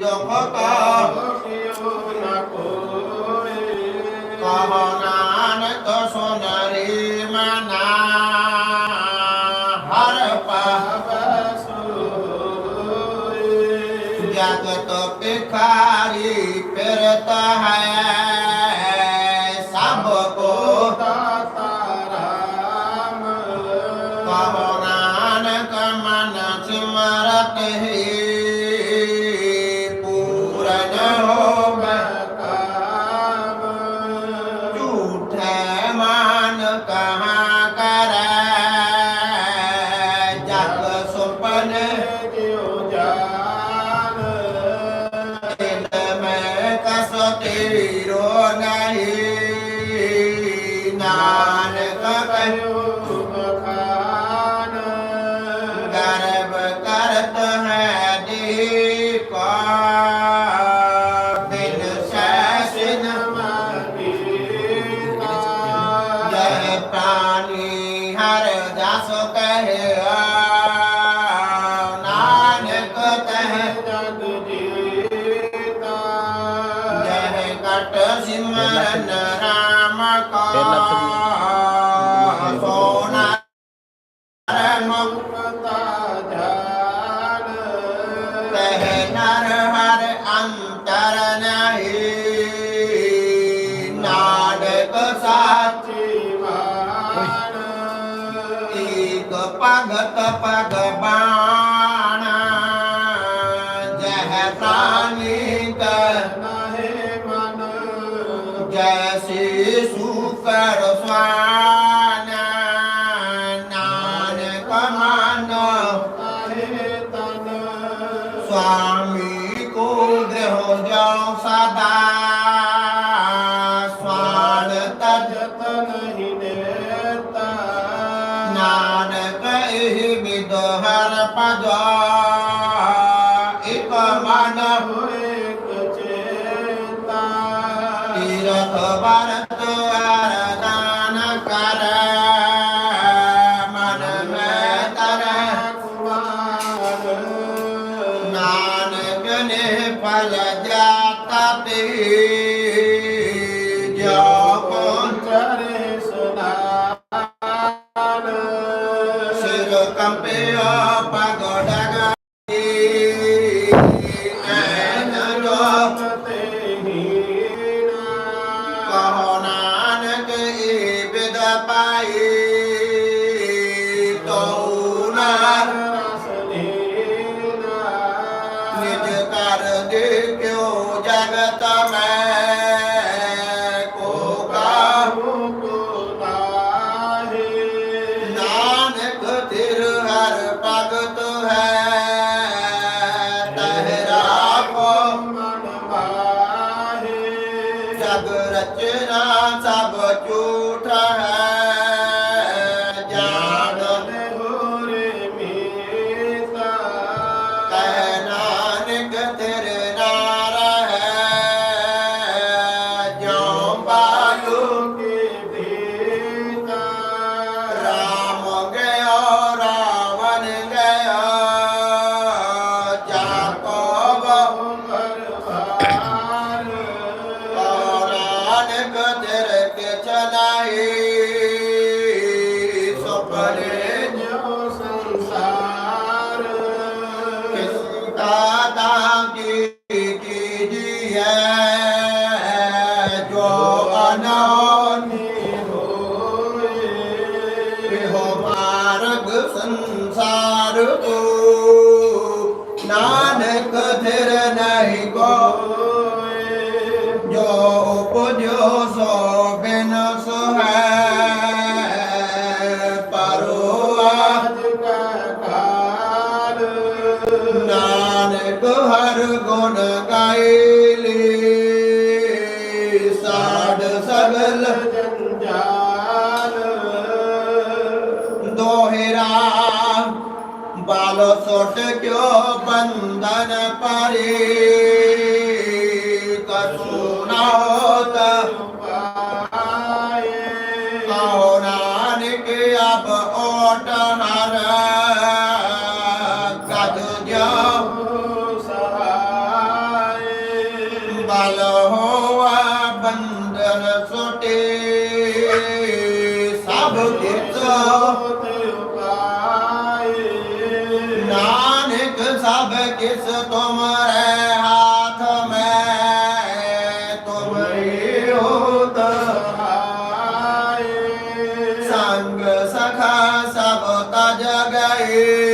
ਦੁਖ ਕਾ ਕਹੋ ਨਾਨਕ ਸੁਨ ਰੇ ਮਨਾ ਮਨ ਸਿਮਰਤ ਹੀ ਪੂਰਨ ਹੋਵੇ ਝੂਠੇ ਮਨ ਕਹਾ ਕਰੈ? ਜਗ ਸੁਪਨੇ ਦਿਲ ਮੈਂ ਕਸ ਤੇਰੋ ਨਹੀਂ। ਨਾਨਕ ਕਹਿਓ ਏਕ ਭਗਤ ਭਗਵਾਨ। ਜਹ ਪ੍ਰਾਨੀ ਜੈਸੇ ਸੁਕਰ ਸਵਾਨ ਨਾਨਕ ਨੇ ਫਲ ਜਾਤਾ ਜਗ ਰਚਨਾ ਸਭ ਝੂਠ ਹੈ। ਹੋ ਮਾਰਗ ਸੰਸਾਰ ਤੋ ਨਾਨਕ ਧਿਰ ਨਹੀਂ ਕੋ ਜੋ ਉਪਜੋ ਸੋ ਬਿਨਸ ਹੈ ਪਰੋ ਆਜ ਨਾਨਕ ਹਰ ਗੁਣ ਗਾਇਲੀ। ਸਾਡ ਸਗਲ कालो सोट क्यो बंधन परी कसू न होता Amén.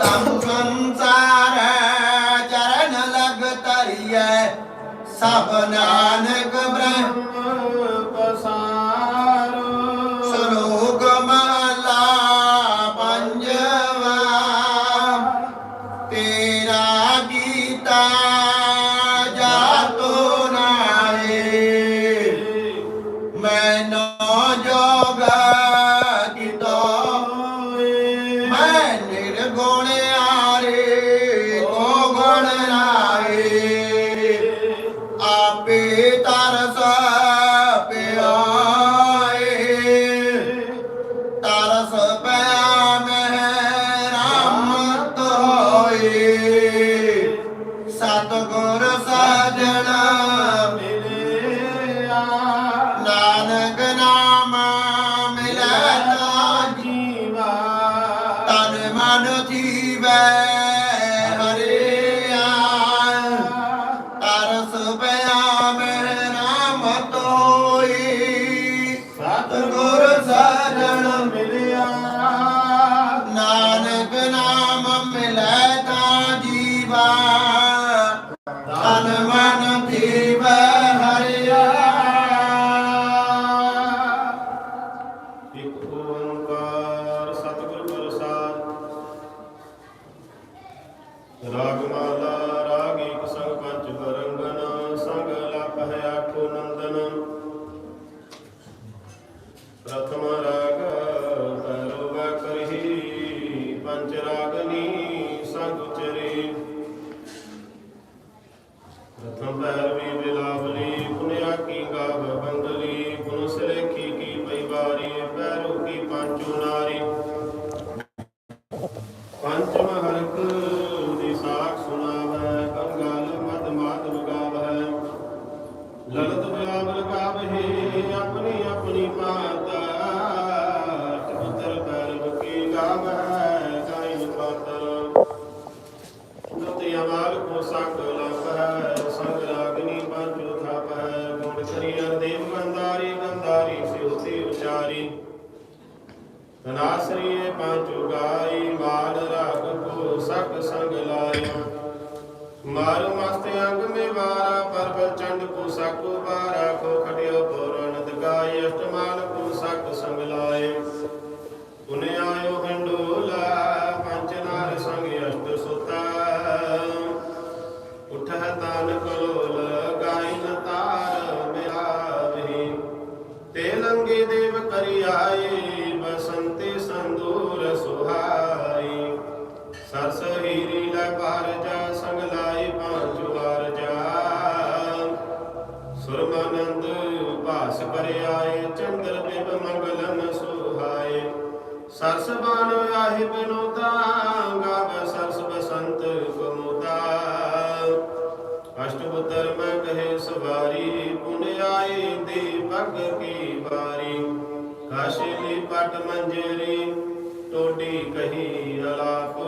ਤਮ ਸੰਸਾਰ ਚਰਨ ਲਗ ਤਰੀਐ ਸਭ ਨਾਨਕ ਬ੍ਰਹਮ ਪਸਾਰੋ। ਸਰੋਗ ਮਹਲਾ ਪੰਜਵਾ। ਤੇਰਾ ਗੀਤਾ ਜਾਤੋ ਮੈਂ ਨੋ ਜੋਗਾ ਸਤਗੁਰ ਸਾਜਣ but I'll come ਅਸ਼ਟਪੁੱਤਰ ਮੈਂ ਕਹੇ, ਸਵਾਰੀ ਪੁਨ ਆਈ ਦੀਪਕ ਕੀ ਬਾਰੀ ਕਾਸ਼ੀ ਪਟ ਮੰਜਰੀ, ਟੋਡੀ ਕਹੀ ਅਲਾਪ।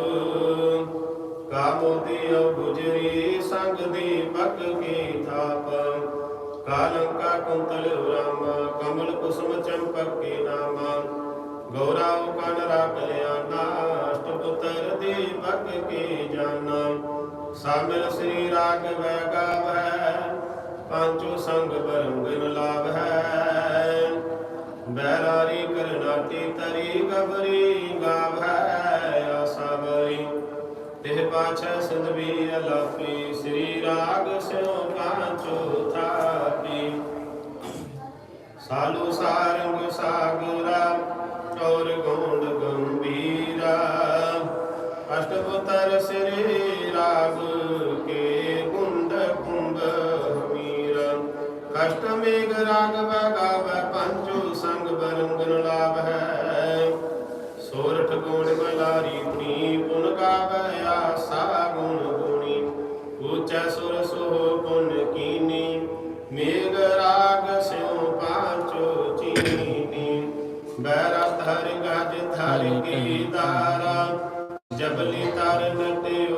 ਕਾਮੋਦੀ ਅਉ ਗੁਜਰੀ, ਸੰਗ ਦੀਪਕ ਕੀ ਥਾਪ। ਕਾਲੰਕਾ ਕੁੰਤਲ ਰਾਮ, ਕਮਲ ਕੁਸਮ ਚੰਪਕ ਕੀ ਨਾਮਾ। ਗੌਰਾਵ ਕਨ ਰਾਖ ਲਿਆਨਾ ਅਸ਼ਟਪੁੱਤਰ ਦੀਪਕ ਕੀ ਜਾਨਾ। ਸਾਮਿਲ ਸ੍ਰੀ ਰਾਗ ਵੈ ਗਾਵੈ, ਪੰਚੋ ਸੰਗ ਬਰੰਗਨ ਲਾਭ ਬੈਰਾਰੀ ਕਰਨਾਟੀ ਤਰੀ ਗਬਰੀ ਗਾਵੈ ਆਸਾਵਰੀ ਤਿਹ ਪਾਛੈ ਸਿੰਧਵੀ ਅਲਾਪੀ ਸ੍ਰੀ ਰਾਗ ਸਿਉ ਪਾਂਚੋ ਥਾਪੀ। ਸਾਲੂ ਸਾਰੰਗ ਸਾਗਰਾ, ਚੌਰ ਗੋਂਡ ਗੰਭੀਰਾ। ਅਸ਼ਟਪੁੱਤਰ ਸ੍ਰੀ ਰਾਗ ਕੇ ਗੁੰਡ ਕੁੰਭ ਹਮੀਰ। ਕਸ਼ਟ ਮੇਘ ਰਾਗ ਬਗਾਵੈ ਪੰਚੋ ਸੰਗ ਬਰੰਗਨ ਲਾਭ ਹੈ ਸੋਰਠ ਗੁਣ ਮਲਾਰੀ ਪੁਨੀ ਪੁਨ ਗਾਵੈ ਆਸਾ ਗੁਣ ਗੁਣੀ। ਉੱਚੈ ਸੁਰ ਸੋ ਪੁਨ ਕੀਨੀ, ਮੇਘ ਰਾਗ ਸਿਉ ਪਾਂਚੋ ਚੀਨੀ। ਬੈਰਾ ਧਰ ਗਜ ਧਰ ਕੀ ਤਾਰਾ ਜਬਲੀ ਤਰ ਨਟਿਓ